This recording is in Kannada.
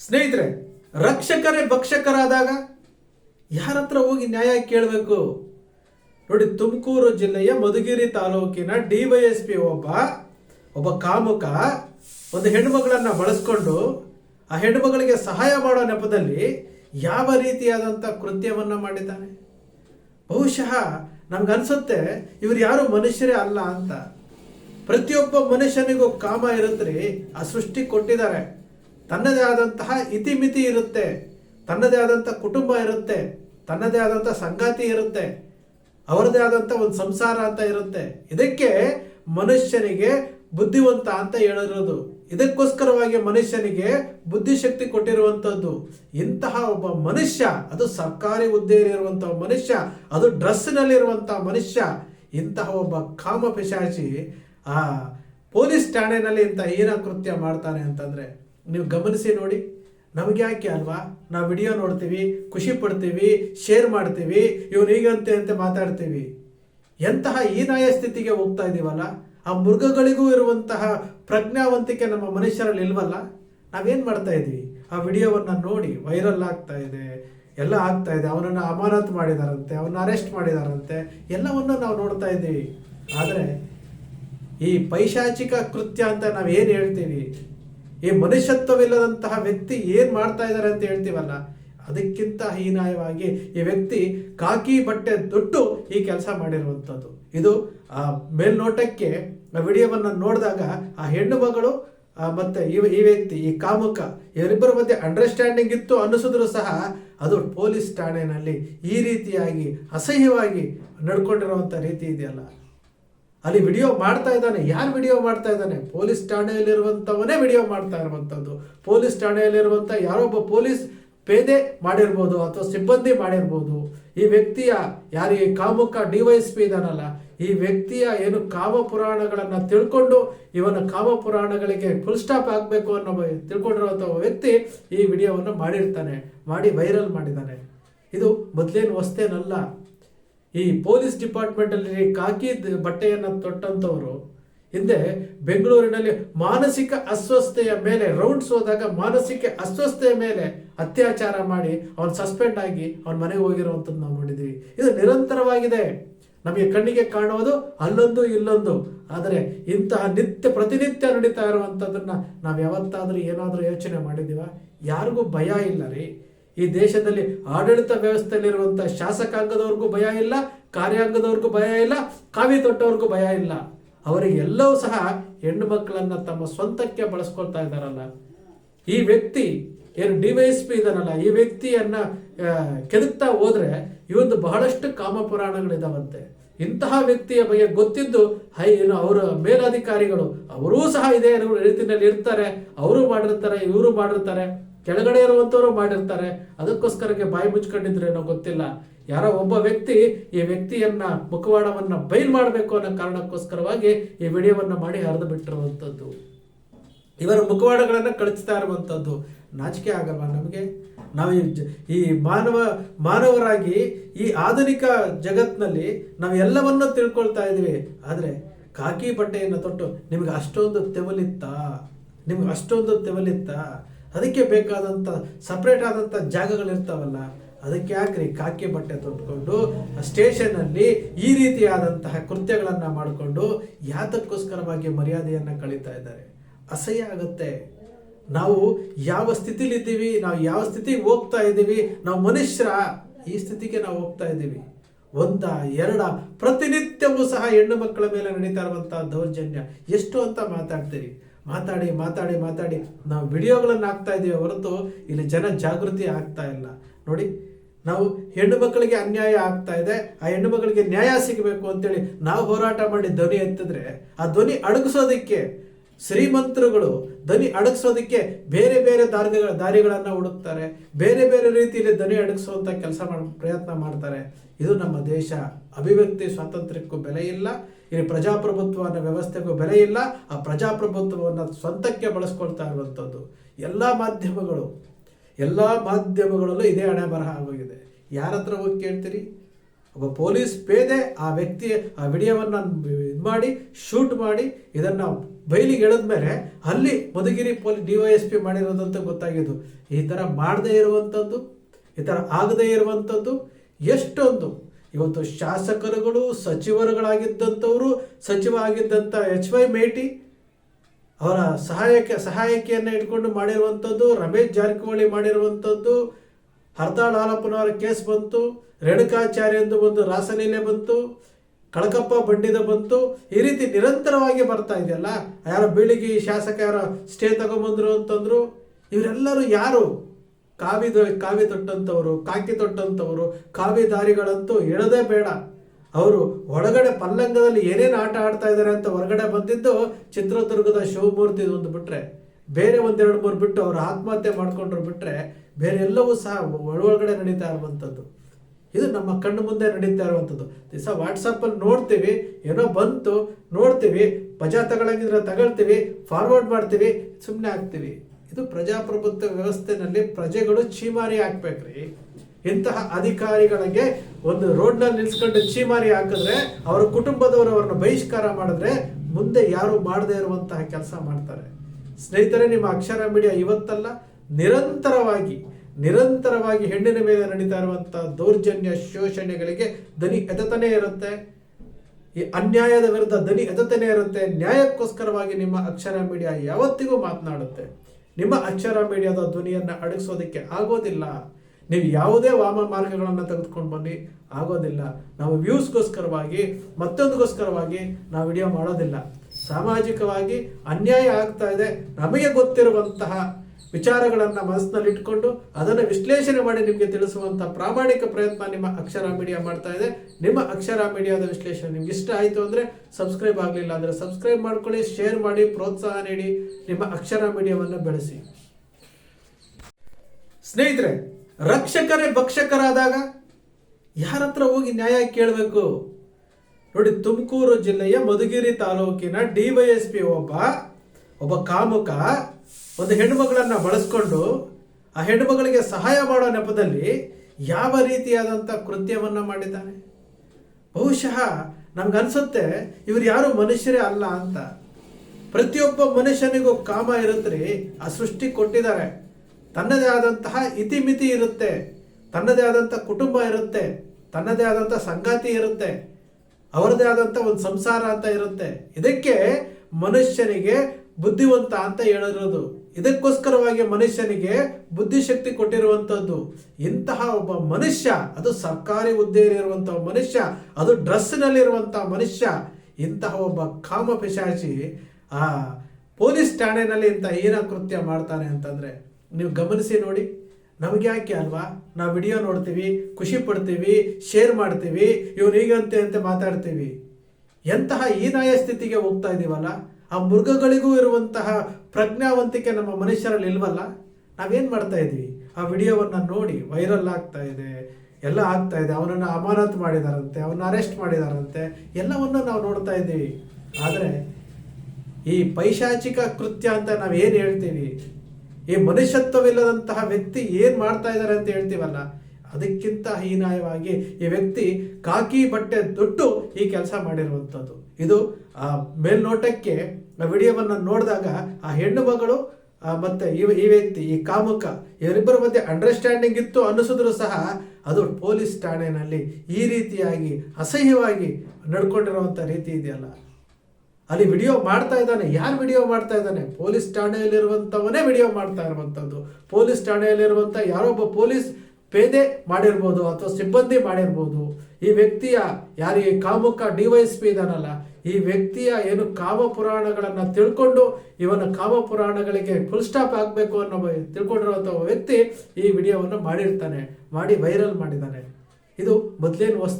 ಸ್ನೇಹಿತರೆ, ರಕ್ಷಕರೇ ಭಕ್ಷಕರಾದಾಗ ಯಾರ ಹತ್ರ ಹೋಗಿ ನ್ಯಾಯ ಕೇಳಬೇಕು? ನೋಡಿ, ತುಮಕೂರು ಜಿಲ್ಲೆಯ ಮಧುಗಿರಿ ತಾಲೂಕಿನ ಡಿವೈಎಸ್ಪಿ ಒಬ್ಬ ಒಬ್ಬ ಕಾಮುಕ ಒಂದು ಹೆಣ್ಣುಮಗಳನ್ನ ಬಳಸ್ಕೊಂಡು ಆ ಹೆಣ್ಮಗಳಿಗೆ ಸಹಾಯ ಮಾಡೋ ನೆಪದಲ್ಲಿ ಯಾವ ರೀತಿಯಾದಂಥ ಕೃತ್ಯವನ್ನ ಮಾಡಿದ್ದಾನೆ? ಬಹುಶಃ ನಮ್ಗನ್ಸುತ್ತೆ, ಇವ್ರು ಯಾರು ಮನುಷ್ಯರೇ ಅಲ್ಲ ಅಂತ. ಪ್ರತಿಯೊಬ್ಬ ಮನುಷ್ಯನಿಗೂ ಕಾಮ ಇರುತ್ತೆ ಆ ಸೃಷ್ಟಿ ಕೊಟ್ಟಿದ್ದಾರೆ. ತನ್ನದೇ ಆದಂತಹ ಇತಿಮಿತಿ ಇರುತ್ತೆ, ತನ್ನದೇ ಆದಂಥ ಕುಟುಂಬ ಇರುತ್ತೆ, ತನ್ನದೇ ಆದಂಥ ಸಂಗಾತಿ ಇರುತ್ತೆ, ಅವರದೇ ಆದಂಥ ಒಂದು ಸಂಸಾರ ಅಂತ ಇರುತ್ತೆ. ಇದಕ್ಕೆ ಮನುಷ್ಯನಿಗೆ ಬುದ್ಧಿವಂತ ಅಂತ ಹೇಳಿರೋದು. ಇದಕ್ಕೋಸ್ಕರವಾಗಿ ಮನುಷ್ಯನಿಗೆ ಬುದ್ಧಿಶಕ್ತಿ ಕೊಟ್ಟಿರುವಂಥದ್ದು ಇಂತಹ ಒಬ್ಬ ಮನುಷ್ಯ, ಅದು ಸರ್ಕಾರಿ ಹುದ್ದೆಯಲ್ಲಿರುವಂತಹ ಮನುಷ್ಯ, ಅದು ಡ್ರೆಸ್ನಲ್ಲಿರುವಂಥ ಮನುಷ್ಯ, ಇಂತಹ ಒಬ್ಬ ಕಾಮ ಪಿಶಾಚಿ ಆ ಪೊಲೀಸ್ ಠಾಣೆನಲ್ಲಿ ಇಂಥ ಏನ ಕೃತ್ಯ ಮಾಡ್ತಾನೆ ಅಂತಂದ್ರೆ ನೀವು ಗಮನಿಸಿ ನೋಡಿ. ನಮಗೆ ಯಾಕೆ ಅಲ್ವಾ? ನಾವು ವಿಡಿಯೋ ನೋಡ್ತೀವಿ, ಖುಷಿ ಪಡ್ತೀವಿ ಶೇರ್ ಮಾಡ್ತೀವಿ, ಇವನು ಹೀಗಂತೆ ಅಂತ ಮಾತಾಡ್ತೀವಿ. ಎಂತಹ ಹೀನಾಯ ಸ್ಥಿತಿಗೆ ಹೋಗ್ತಾ ಇದ್ದೀವಲ್ಲ ಆ ಮೃಗಗಳಿಗೂ ಇರುವಂತಹ ಪ್ರಜ್ಞಾವಂತಿಕೆ ನಮ್ಮ ಮನುಷ್ಯರಲ್ಲಿ ಇಲ್ವಲ್ಲ? ನಾವೇನ್ ಮಾಡ್ತಾ ಇದ್ವಿ? ಆ ವಿಡಿಯೋವನ್ನ ನೋಡಿ ವೈರಲ್ ಆಗ್ತಾ ಇದೆ, ಎಲ್ಲ ಆಗ್ತಾ ಇದೆ. ಅವನನ್ನು ಅಮಾನತ್ ಮಾಡಿದಾರಂತೆ ಅವನ್ನ ಅರೆಸ್ಟ್ ಮಾಡಿದಾರಂತೆ, ಎಲ್ಲವನ್ನು ನಾವು ನೋಡ್ತಾ ಇದ್ದೀವಿ. ಆದರೆ ಈ ಪೈಶಾಚಿಕ ಕೃತ್ಯ ಅಂತ ನಾವು ಏನು ಹೇಳ್ತೀವಿ? ಈ ಮನುಷ್ಯತ್ವವಿಲ್ಲದಂತಹ ವ್ಯಕ್ತಿ ಏನು ಮಾಡ್ತಾ ಇದ್ದಾರೆ ಅಂತ ಹೇಳ್ತೀವಲ್ಲ, ಅದಕ್ಕಿಂತ ಹೀನಾಯವಾಗಿ ಈ ವ್ಯಕ್ತಿ ಕಾಕಿ ಬಟ್ಟೆ ತೊಟ್ಟು ಈ ಕೆಲಸ ಮಾಡಿರುವಂಥದ್ದು. ಇದು ಆ ಮೇಲ್ನೋಟಕ್ಕೆ ಆ ವಿಡಿಯೋವನ್ನು ನೋಡಿದಾಗ ಆ ಹೆಣ್ಣು ಮಗಳು ಮತ್ತೆ ಈ ಈ ವ್ಯಕ್ತಿ, ಈ ಕಾಮುಕ, ಇವರಿಬ್ಬರ ಮಧ್ಯೆ ಅಂಡರ್ಸ್ಟ್ಯಾಂಡಿಂಗ್ ಇತ್ತು ಅನ್ನಿಸಿದ್ರು ಸಹ ಅದು ಪೊಲೀಸ್ ಠಾಣೆಯಲ್ಲಿ ಈ ರೀತಿಯಾಗಿ ಅಸಹ್ಯವಾಗಿ ನಡ್ಕೊಂಡಿರುವಂಥ ರೀತಿ ಇದೆಯಲ್ಲ. ಅಲ್ಲಿ ವಿಡಿಯೋ ಮಾಡ್ತಾ ಇದ್ದಾನೆ. ಯಾರು ವಿಡಿಯೋ ಮಾಡ್ತಾ ಇದ್ದಾನೆ? ಪೊಲೀಸ್ ಠಾಣೆಯಲ್ಲಿರುವಂಥವನೇ ವಿಡಿಯೋ ಮಾಡ್ತಾ ಇರುವಂಥದ್ದು. ಪೊಲೀಸ್ ಠಾಣೆಯಲ್ಲಿರುವಂಥ ಯಾರೊಬ್ಬ ಪೊಲೀಸ್ ಪೇದೆ ಮಾಡಿರ್ಬೋದು ಅಥವಾ ಸಿಬ್ಬಂದಿ ಮಾಡಿರ್ಬೋದು. ಈ ವ್ಯಕ್ತಿಯ ಯಾರು ಈ ಕಾಮುಕ ಡಿ ವೈ ಎಸ್ ಪಿ ಇದಾನಲ್ಲ ಈ ವ್ಯಕ್ತಿಯ ಏನು ಕಾಮ ಪುರಾಣಗಳನ್ನು ತಿಳ್ಕೊಂಡು ಇವನ ಕಾಮ ಪುರಾಣಗಳಿಗೆ ಫುಲ್ ಸ್ಟಾಪ್ ಆಗಬೇಕು ಅನ್ನೋ ತಿಳ್ಕೊಂಡಿರುವಂಥ ವ್ಯಕ್ತಿ ಈ ವಿಡಿಯೋವನ್ನು ಮಾಡಿರ್ತಾನೆ, ಮಾಡಿ ವೈರಲ್ ಮಾಡಿದ್ದಾನೆ. ಇದು ಮೊದಲೇನು ಹೊಸ್ತೇನಲ್ಲ ಈ ಪೊಲೀಸ್ ಡಿಪಾರ್ಟ್ಮೆಂಟ್ ಅಲ್ಲಿ ಕಾಕಿ ಬಟ್ಟೆಯನ್ನು ತೊಟ್ಟಂತವರು, ಹಿಂದೆ ಬೆಂಗಳೂರಿನಲ್ಲಿ ಮಾನಸಿಕ ಅಸ್ವಸ್ಥೆಯ ಮೇಲೆ ರೌಂಡ್ಸ್ ಹೋದಾಗ ಮಾನಸಿಕ ಅಸ್ವಸ್ಥೆಯ ಮೇಲೆ ಅತ್ಯಾಚಾರ ಮಾಡಿ ಅವನ್ ಸಸ್ಪೆಂಡ್ ಆಗಿ ಅವನ ಮನೆಗೆ ಹೋಗಿರುವಂಥದ್ದು ನಾವು ನೋಡಿದ್ವಿ ಇದು ನಿರಂತರವಾಗಿದೆ. ನಮಗೆ ಕಣ್ಣಿಗೆ ಕಾಣುವುದು ಅಲ್ಲೊಂದು ಇಲ್ಲೊಂದು. ಆದರೆ ಇಂತಹ ನಿತ್ಯ ಪ್ರತಿನಿತ್ಯ ನಡೀತಾ ಇರುವಂಥದ್ದನ್ನು ನಾವು ಯಾವತ್ತಾದರೂ ಏನಾದರೂ ಯೋಚನೆ ಮಾಡಿದ್ದೀವ? ಯಾರಿಗೂ ಭಯ ಇಲ್ಲ ರೀ. ಈ ದೇಶದಲ್ಲಿ ಆಡಳಿತ ವ್ಯವಸ್ಥೆಯಲ್ಲಿರುವಂಥ ಶಾಸಕಾಂಗದವ್ರಿಗೂ ಭಯ ಇಲ್ಲ, ಕಾರ್ಯಾಂಗದವ್ರಿಗೂ ಭಯ ಇಲ್ಲ, ಕಾವಿ ತೊಟ್ಟವ್ರಿಗೂ ಭಯ ಇಲ್ಲ. ಅವರಿಗೆಲ್ಲವೂ ಸಹ ಹೆಣ್ಣು ಮಕ್ಕಳನ್ನು ತಮ್ಮ ಸ್ವಂತಕ್ಕೆ ಬಳಸ್ಕೊಳ್ತಾ ಇದ್ದಾರಲ್ಲ. ಈ ವ್ಯಕ್ತಿ ಏನು ಡಿ ವೈ ಎಸ್ ಪಿ ಇದಾನಲ್ಲ ಈ ವ್ಯಕ್ತಿಯನ್ನ ಕೆದಕ್ತಾ ಹೋದ್ರೆ ಇವೊಂದು ಬಹಳಷ್ಟು ಕಾಮ ಪುರಾಣಗಳಿದಾವಂತೆ ಇಂತಹ ವ್ಯಕ್ತಿಯ ಬಗ್ಗೆ ಗೊತ್ತಿದ್ದು, ಹೈ, ಏನು ಅವರ ಮೇಲಧಿಕಾರಿಗಳು, ಅವರೂ ಸಹ ಇದೇ ರೀತಿಯಲ್ಲಿ ಇರ್ತಾರೆ, ಅವರು ಮಾಡಿರ್ತಾರೆ, ಇವರು ಮಾಡಿರ್ತಾರೆ. ಕೆಳಗಡೆ ಇರುವಂಥವರು ಮಾಡಿರ್ತಾರೆ. ಅದಕ್ಕೋಸ್ಕರಕ್ಕೆ ಬಾಯಿ ಮುಚ್ಕೊಂಡಿದ್ರೇನೋ ಗೊತ್ತಿಲ್ಲ. ಯಾರೋ ಒಬ್ಬ ವ್ಯಕ್ತಿ ಈ ವ್ಯಕ್ತಿಯನ್ನ, ಮುಖವಾಡವನ್ನ ಬೈಲ್ ಮಾಡಬೇಕು ಅನ್ನೋ ಕಾರಣಕ್ಕೋಸ್ಕರವಾಗಿ ಈ ವಿಡಿಯೋವನ್ನ ಮಾಡಿ ಹರಿದು ಬಿಟ್ಟಿರುವಂಥದ್ದು ಇವರ ಮುಖವಾಡಗಳನ್ನು ಕಳಿಸ್ತಾ ಇರುವಂಥದ್ದು ನಾಚಿಕೆ ಆಗಲ್ವಾ ನಮಗೆ? ನಾವು ಈ ಮಾನವ, ಮಾನವರಾಗಿ ಈ ಆಧುನಿಕ ಜಗತ್ತಿನಲ್ಲಿ ನಾವು ಎಲ್ಲವನ್ನೂ ತಿಳ್ಕೊಳ್ತಾ ಇದ್ದೀವಿ. ಆದರೆ ಕಾಕಿ ಬಟ್ಟೆಯನ್ನು ತೊಟ್ಟು ನಿಮಗೆ ಅಷ್ಟೊಂದು ತೆವಲಿತ್ತಾ? ನಿಮ್ಗೆ ಅಷ್ಟೊಂದು ತೆವಲಿತ್ತಾ? ಅದಕ್ಕೆ ಬೇಕಾದಂಥ ಸಪ್ರೇಟ್ ಆದಂಥ ಜಾಗಗಳಿರ್ತಾವಲ್ಲ, ಅದಕ್ಕೆ ಯಾಕ್ರಿ ಕಾಕಿ ಬಟ್ಟೆ ತೊಟ್ಕೊಂಡು ಸ್ಟೇಷನಲ್ಲಿ ಈ ರೀತಿಯಾದಂತಹ ಕೃತ್ಯಗಳನ್ನು ಮಾಡಿಕೊಂಡು ಯಾತಕ್ಕೋಸ್ಕರವಾಗಿ ಮರ್ಯಾದೆಯನ್ನು ಕಳೀತಾ ಇದ್ದಾರೆ. ಅಸಹ್ಯ ಆಗುತ್ತೆ. ನಾವು ಯಾವ ಸ್ಥಿತಿಲಿದ್ದೀವಿ, ನಾವು ಯಾವ ಸ್ಥಿತಿಗೆ ಹೋಗ್ತಾ ಇದ್ದೀವಿ, ನಾವು ಮನುಷ್ಯರ, ಈ ಸ್ಥಿತಿಗೆ ನಾವು ಹೋಗ್ತಾ ಇದ್ದೀವಿ. ಒಂದ, ಎರಡ, ಪ್ರತಿನಿತ್ಯವೂ ಸಹ ಹೆಣ್ಣು ಮಕ್ಕಳ ಮೇಲೆ ನಡೀತಾ ಇರುವಂತಹ ದೌರ್ಜನ್ಯ. ಎಷ್ಟು ಅಂತ ಮಾತಾಡ್ತೀರಿ? ಮಾತಾಡಿ ಮಾತಾಡಿ ಮಾತಾಡಿ. ನಾವು ವಿಡಿಯೋಗಳನ್ನು ಹಾಕ್ತಾ ಇದ್ದೀವಿ ಹೊರತು ಇಲ್ಲಿ ಜನ ಜಾಗೃತಿ ಆಗ್ತಾ ಇಲ್ಲ. ನೋಡಿ, ನಾವು ಹೆಣ್ಣು ಮಕ್ಕಳಿಗೆ ಅನ್ಯಾಯ ಆಗ್ತಾ ಇದೆ, ಆ ಹೆಣ್ಣು ಮಕ್ಕಳಿಗೆ ನ್ಯಾಯ ಸಿಗಬೇಕು ಅಂತೇಳಿ ನಾವು ಹೋರಾಟ ಮಾಡಿ ಧ್ವನಿ ಎತ್ತಿದ್ರೆ, ಆ ಧ್ವನಿ ಅಡಗಿಸೋದಕ್ಕೆ ಶ್ರೀಮಂತರುಗಳು ದನಿ ಅಡಗಿಸೋದಕ್ಕೆ ಬೇರೆ ಬೇರೆ ದಾರಿಗಳ ದಾರಿಗಳನ್ನು ಹುಡುಕ್ತಾರೆ. ಬೇರೆ ಬೇರೆ ರೀತಿಯಲ್ಲಿ ದನಿ ಅಡಗಿಸುವಂತ ಕೆಲಸ ಮಾಡ ಪ್ರಯತ್ನ ಮಾಡ್ತಾರೆ. ಇದು ನಮ್ಮ ದೇಶ. ಅಭಿವ್ಯಕ್ತಿ ಸ್ವಾತಂತ್ರ್ಯಕ್ಕೂ ಬೆಲೆ ಇಲ್ಲ. ಇಲ್ಲಿ ಪ್ರಜಾಪ್ರಭುತ್ವ ಅನ್ನೋ ವ್ಯವಸ್ಥೆಗೂ ಬೆಲೆ ಇಲ್ಲ. ಆ ಪ್ರಜಾಪ್ರಭುತ್ವವನ್ನು ಸ್ವಂತಕ್ಕೆ ಬಳಸ್ಕೊಳ್ತಾ ಇರುವಂಥದ್ದು. ಎಲ್ಲ ಮಾಧ್ಯಮಗಳು, ಎಲ್ಲ ಮಾಧ್ಯಮಗಳಲ್ಲೂ ಇದೇ ಹಣೆ ಬರಹ ಆಗೋಗಿದೆ. ಯಾರ ಹತ್ರ ಹೋಗಿ ಕೇಳ್ತೀರಿ? ಒಬ್ಬ ಪೊಲೀಸ್ ಪೇದೆ ಆ ವ್ಯಕ್ತಿ ಆ ವಿಡಿಯೋವನ್ನು ಇದು ಮಾಡಿ, ಶೂಟ್ ಮಾಡಿ, ಇದನ್ನು ಬೈಲಿಗೆ ಎಳೆದ ಮೇಲೆ ಅಲ್ಲಿ Madhugiri police D Y S P ಮಾಡಿರೋದಂತ ಗೊತ್ತಾಗಿದ್ದು. ಈ ಥರ ಮಾಡದೇ ಇರುವಂಥದ್ದು ಈ ಥರ ಆಗದೇ ಇರುವಂಥದ್ದು ಎಷ್ಟೊಂದು. ಇವತ್ತು ಶಾಸಕರುಗಳು, ಸಚಿವರುಗಳಾಗಿದ್ದಂಥವರು, ಸಚಿವ ಆಗಿದ್ದಂಥ ಎಚ್ ವೈ ಮೇಟಿ ಅವರ ಸಹಾಯಕ ಸಹಾಯಕಿಯನ್ನು ಇಟ್ಕೊಂಡು ಮಾಡಿರುವಂಥದ್ದು ರಮೇಶ್ ಜಾರಕಿಹೊಳಿ ಮಾಡಿರುವಂಥದ್ದು ಹರ್ತಾಳ್ ಹಾಲಪ್ಪನವರ ಕೇಸ್ ಬಂತು. ರೇಣುಕಾಚಾರ್ಯ ಎಂದು ಬಂದು ರಾಸಲೀಲೆ ಬಂತು, ಕಳಕಪ್ಪ ಬಂಡಿದ ಬಂತು, ಈ ರೀತಿ ನಿರಂತರವಾಗಿ ಬರ್ತಾ ಇದೆಯಲ್ಲ? ಯಾರೋ ಬೀಳಿಗೆ ಶಾಸಕ ಯಾರೋ ಸ್ಟೇ ತಗೊಂಬಂದ್ರು ಅಂತಂದ್ರು, ಇವರೆಲ್ಲರೂ ಯಾರು? ಕಾವಿದ ಕಾವಿ ತೊಟ್ಟಂಥವರು ಕಾಕಿ ತೊಟ್ಟಂಥವರು ಕಾವಿ ದಾರಿಗಳಂತೂ ಹೇಳದೇ ಬೇಡ. ಅವರು ಒಳಗಡೆ ಪಲ್ಲಂಗದಲ್ಲಿ ಏನೇನು ಆಟ ಆಡ್ತಾ ಇದ್ದಾರೆ ಅಂತ ಹೊರಗಡೆ ಬಂದಿದ್ದು ಚಿತ್ರದುರ್ಗದ ಶಿವಮೂರ್ತಿ ಒಂದು ಬಿಟ್ರೆ. ಬೇರೆ ಒಂದೆರಡು ಮೂರು ಬಿಟ್ಟು ಅವರು ಆತ್ಮಹತ್ಯೆ ಮಾಡ್ಕೊಂಡ್ರು ಬಿಟ್ರೆ ಬೇರೆ ಎಲ್ಲವೂ ಸಹ ಒಳಗಡೆ ನಡೀತಾ ಇರುವಂಥದ್ದು. ಇದು ನಮ್ಮ ಕಣ್ಣು ಮುಂದೆ ನಡೀತಾ ಇರುವಂಥದ್ದು. ದಿವಸ ವಾಟ್ಸಪ್ಪಲ್ಲಿ ನೋಡ್ತೀವಿ, ಏನೋ ಬಂತು, ನೋಡ್ತೀವಿ ಪ್ರಜಾ ತಗೊಳಂಗಿದ್ರೆ ತಗೊಳ್ತೀವಿ ಫಾರ್ವರ್ಡ್ ಮಾಡ್ತೀವಿ ಸುಮ್ಮನೆ ಆಗ್ತೀವಿ. ಇದು ಪ್ರಜಾಪ್ರಭುತ್ವ ವ್ಯವಸ್ಥೆನಲ್ಲಿ ಪ್ರಜೆಗಳು ಚೀಮಾರಿ ಹಾಕ್ಬೇಕ್ರಿ ಇಂತಹ ಅಧಿಕಾರಿಗಳಿಗೆ ಒಂದು ರೋಡ್ನಲ್ಲಿ ನಿಲ್ಸ್ಕೊಂಡು ಚೀಮಾರಿ ಹಾಕಿದ್ರೆ, ಅವರ ಕುಟುಂಬದವರು ಅವ್ರನ್ನ ಬಹಿಷ್ಕಾರ ಮಾಡಿದ್ರೆ, ಮುಂದೆ ಯಾರು ಮಾಡದೇ ಇರುವಂತಹ ಕೆಲಸ ಮಾಡ್ತಾರೆ. ಸ್ನೇಹಿತರೆ, ನಿಮ್ಮ ಅಕ್ಷರ ಮೀಡಿಯಾ ಇವತ್ತಲ್ಲ, ನಿರಂತರವಾಗಿ ನಿರಂತರವಾಗಿ ಹೆಣ್ಣಿನ ಮೇಲೆ ನಡೀತಾ ಇರುವಂತಹ ದೌರ್ಜನ್ಯ ಶೋಷಣೆಗಳಿಗೆ ದನಿ ಎದತನೇ ಇರುತ್ತೆ? ಈ ಅನ್ಯಾಯದ ವಿರುದ್ಧ ದನಿ ಎತತನೇ ಇರುತ್ತೆ? ನ್ಯಾಯಕ್ಕೋಸ್ಕರವಾಗಿ ನಿಮ್ಮ ಅಕ್ಷರ ಮೀಡಿಯಾ ಯಾವತ್ತಿಗೂ ಮಾತನಾಡುತ್ತೆ? ನಿಮ್ಮ ಅಕ್ಷರ ಮೀಡಿಯಾದ ಧ್ವನಿಯನ್ನು ಅಡಗಿಸೋದಕ್ಕೆ ಆಗೋದಿಲ್ಲ. ನೀವು ಯಾವುದೇ ವಾಮ ಮಾರ್ಗಗಳನ್ನು ತೆಗೆದುಕೊಂಡು ಬನ್ನಿ, ಆಗೋದಿಲ್ಲ. ನಾವು ವ್ಯೂಸ್ಗೋಸ್ಕರವಾಗಿ, ಮತ್ತೊಂದಿಗೋಸ್ಕರವಾಗಿ ನಾವು ವಿಡಿಯೋ ಮಾಡೋದಿಲ್ಲ. ಸಾಮಾಜಿಕವಾಗಿ ಅನ್ಯಾಯ ಆಗ್ತಾ ಇದೆ. ನಮಗೆ ಗೊತ್ತಿರುವಂತಹ ವಿಚಾರಗಳನ್ನು ಮನಸ್ಸಿನಲ್ಲಿ ಇಟ್ಕೊಂಡು ಅದನ್ನು ವಿಶ್ಲೇಷಣೆ ಮಾಡಿ ನಿಮಗೆ ತಿಳಿಸುವಂಥ ಪ್ರಾಮಾಣಿಕ ಪ್ರಯತ್ನ ನಿಮ್ಮ ಅಕ್ಷರ ಮೀಡಿಯಾ ಮಾಡ್ತಾ ಇದೆ. ನಿಮ್ಮ ಅಕ್ಷರ ಮೀಡಿಯಾದ ವಿಶ್ಲೇಷಣೆ ನಿಮ್ಗೆ ಇಷ್ಟ ಆಯಿತು ಅಂದರೆ ಸಬ್ಸ್ಕ್ರೈಬ್ ಆಗಲಿಲ್ಲ ಅಂದರೆ ಸಬ್ಸ್ಕ್ರೈಬ್ ಮಾಡ್ಕೊಳ್ಳಿ, ಶೇರ್ ಮಾಡಿ, ಪ್ರೋತ್ಸಾಹ ನೀಡಿ, ನಿಮ್ಮ ಅಕ್ಷರ ಮೀಡಿಯಾವನ್ನು ಬೆಳೆಸಿ. ಸ್ನೇಹಿತರೆ, ರಕ್ಷಕರೇ ಭಕ್ಷಕರಾದಾಗ ಯಾರ ಹತ್ರ ಹೋಗಿ ನ್ಯಾಯ ಕೇಳಬೇಕು? ನೋಡಿ, ತುಮಕೂರು ಜಿಲ್ಲೆಯ ಮಧುಗಿರಿ ತಾಲೂಕಿನ ಡಿ ವೈ ಒಬ್ಬ ಒಬ್ಬ ಕಾಮುಕ ಒಂದು ಹೆಣ್ಣುಮಗಳನ್ನ ಬಳಸ್ಕೊಂಡು ಆ ಹೆಣ್ಣುಮಗಳಿಗೆ ಸಹಾಯ ಮಾಡೋ ನೆಪದಲ್ಲಿ ಯಾವ ರೀತಿಯಾದಂಥ ಕೃತ್ಯವನ್ನ ಮಾಡಿದ್ದಾನೆ ಬಹುಶಃ ನಮ್ಗನ್ಸುತ್ತೆ ಇವ್ರು ಯಾರು ಮನುಷ್ಯರೇ ಅಲ್ಲ ಅಂತ. ಪ್ರತಿಯೊಬ್ಬ ಮನುಷ್ಯನಿಗೂ ಕಾಮ ಇರುತ್ತೆ ಆ ಸೃಷ್ಟಿ ಕೊಟ್ಟಿದ್ದಾರೆ. ತನ್ನದೇ ಆದಂತಹ ಇತಿಮಿತಿ ಇರುತ್ತೆ, ತನ್ನದೇ ಆದಂಥ ಕುಟುಂಬ ಇರುತ್ತೆ, ತನ್ನದೇ ಆದಂಥ ಸಂಗಾತಿ ಇರುತ್ತೆ, ಅವರದೇ ಆದಂಥ ಒಂದು ಸಂಸಾರ ಅಂತ ಇರುತ್ತೆ. ಇದಕ್ಕೆ ಮನುಷ್ಯನಿಗೆ ಬುದ್ಧಿವಂತ ಅಂತ ಹೇಳಿರೋದು ಇದಕ್ಕೋಸ್ಕರವಾಗಿ ಮನುಷ್ಯನಿಗೆ ಬುದ್ಧಿಶಕ್ತಿ ಕೊಟ್ಟಿರುವಂಥದ್ದು. ಇಂತಹ ಒಬ್ಬ ಮನುಷ್ಯ, ಅದು ಸರ್ಕಾರಿ ಹುದ್ದೆಯಲ್ಲಿರುವಂತಹ ಮನುಷ್ಯ, ಅದು ಡ್ರೆಸ್ನಲ್ಲಿರುವಂತಹ ಮನುಷ್ಯ, ಇಂತಹ ಒಬ್ಬ ಕಾಮ ಪಿಶಾಚಿ, ಆ ಪೊಲೀಸ್ ಠಾಣೆನಲ್ಲಿ ಇಂಥ ಹೀನ ಕೃತ್ಯ ಮಾಡ್ತಾನೆ ಅಂತಂದ್ರೆ ನೀವು ಗಮನಿಸಿ ನೋಡಿ. ನಮಗೆ ಯಾಕೆ ಅಲ್ವಾ? ನಾವು ವಿಡಿಯೋ ನೋಡ್ತೀವಿ, ಖುಷಿ ಪಡ್ತೀವಿ, ಶೇರ್ ಮಾಡ್ತೀವಿ, ಇವನು ಹೀಗಂತೆ ಅಂತ ಮಾತಾಡ್ತೀವಿ. ಎಂತಹ ಹೀನಾಯ ಸ್ಥಿತಿಗೆ ಹೋಗ್ತಾ ಇದೀವಲ್ಲ? ಆ ಮೃಗಗಳಿಗೂ ಇರುವಂತಹ ಪ್ರಜ್ಞಾವಂತಿಕೆ ನಮ್ಮ ಮನುಷ್ಯರಲ್ಲಿ ಇಲ್ವಲ್ಲ? ನಾವೇನು ಮಾಡ್ತಾ ಇದ್ವಿ ಆ ವಿಡಿಯೋವನ್ನ ನೋಡಿ ವೈರಲ್ ಆಗ್ತಾ ಇದೆ, ಎಲ್ಲ ಆಗ್ತಾ ಇದೆ. ಅವನನ್ನು ಅಮಾನತ್ ಮಾಡಿದಾರಂತೆ ಅವನ್ನ ಅರೆಸ್ಟ್ ಮಾಡಿದಾರಂತೆ, ಎಲ್ಲವನ್ನು ನಾವು ನೋಡ್ತಾ ಇದ್ದೀವಿ. ಆದರೆ ಈ ಪೈಶಾಚಿಕ ಕೃತ್ಯ ಅಂತ ನಾವು ಏನು ಹೇಳ್ತೀವಿ? ಈ ಮನುಷ್ಯತ್ವವಿಲ್ಲದಂತಹ ವ್ಯಕ್ತಿ ಏನು ಮಾಡ್ತಾ ಇದ್ದಾರೆ ಅಂತ ಹೇಳ್ತೀವಲ್ಲ? ಅದಕ್ಕಿಂತ ಹೀನಾಯವಾಗಿ ಈ ವ್ಯಕ್ತಿ ಕಾಕಿ ಬಟ್ಟೆ ತೊಟ್ಟು ಈ ಕೆಲಸ ಮಾಡಿರುವಂಥದ್ದು. ಇದು, ಆ, ಮೇಲ್ನೋಟಕ್ಕೆ ಆ ವಿಡಿಯೋವನ್ನು ನೋಡಿದಾಗ ಆ ಹೆಣ್ಣು ಮಗಳು ಮತ್ತೆ ಈ ವ್ಯಕ್ತಿ, ಈ ಕಾಮುಕ, ಇವರಿಬ್ಬರ ಮಧ್ಯೆ ಅಂಡರ್ಸ್ಟ್ಯಾಂಡಿಂಗ್ ಇತ್ತು ಅನ್ನಿಸಿದ್ರು ಸಹ ಅದು ಪೊಲೀಸ್ ಠಾಣೆನಲ್ಲಿ ಈ ರೀತಿಯಾಗಿ ಅಸಹ್ಯವಾಗಿ ನಡ್ಕೊಂಡಿರುವಂಥ ರೀತಿ ಇದೆಯಲ್ಲ. ಅಲ್ಲಿ ವಿಡಿಯೋ ಮಾಡ್ತಾ ಇದ್ದಾನೆ. ಯಾರು ವಿಡಿಯೋ ಮಾಡ್ತಾ ಇದ್ದಾನೆ? ಪೊಲೀಸ್ ಠಾಣೆಯಲ್ಲಿರುವಂಥವನೇ ವಿಡಿಯೋ ಮಾಡ್ತಾ ಇರುವಂಥದ್ದು. ಪೊಲೀಸ್ ಠಾಣೆಯಲ್ಲಿರುವಂಥ ಯಾರೊಬ್ಬ ಪೊಲೀಸ್ ಪೇದೆ ಮಾಡಿರ್ಬೋದು ಅಥವಾ ಸಿಬ್ಬಂದಿ ಮಾಡಿರ್ಬೋದು. ಈ ವ್ಯಕ್ತಿಯ, ಯಾರಿಗೆ ಕಾಮುಕ, ಡಿ ವೈ ಈ ವ್ಯಕ್ತಿಯ ಏನು ಕಾಮ ಪುರಾಣಗಳನ್ನು ತಿಳ್ಕೊಂಡು ಇವನ ಕಾಮ ಪುರಾಣಗಳಿಗೆ ಫುಲ್ ಸ್ಟಾಪ್ ಆಗಬೇಕು ಅನ್ನೋ ತಿಳ್ಕೊಂಡಿರುವಂಥ ವ್ಯಕ್ತಿ ಈ ವಿಡಿಯೋವನ್ನು ಮಾಡಿರ್ತಾನೆ, ಮಾಡಿ ವೈರಲ್ ಮಾಡಿದ್ದಾನೆ. ಇದು ಮೊದಲೇನು ವಸ್ತು?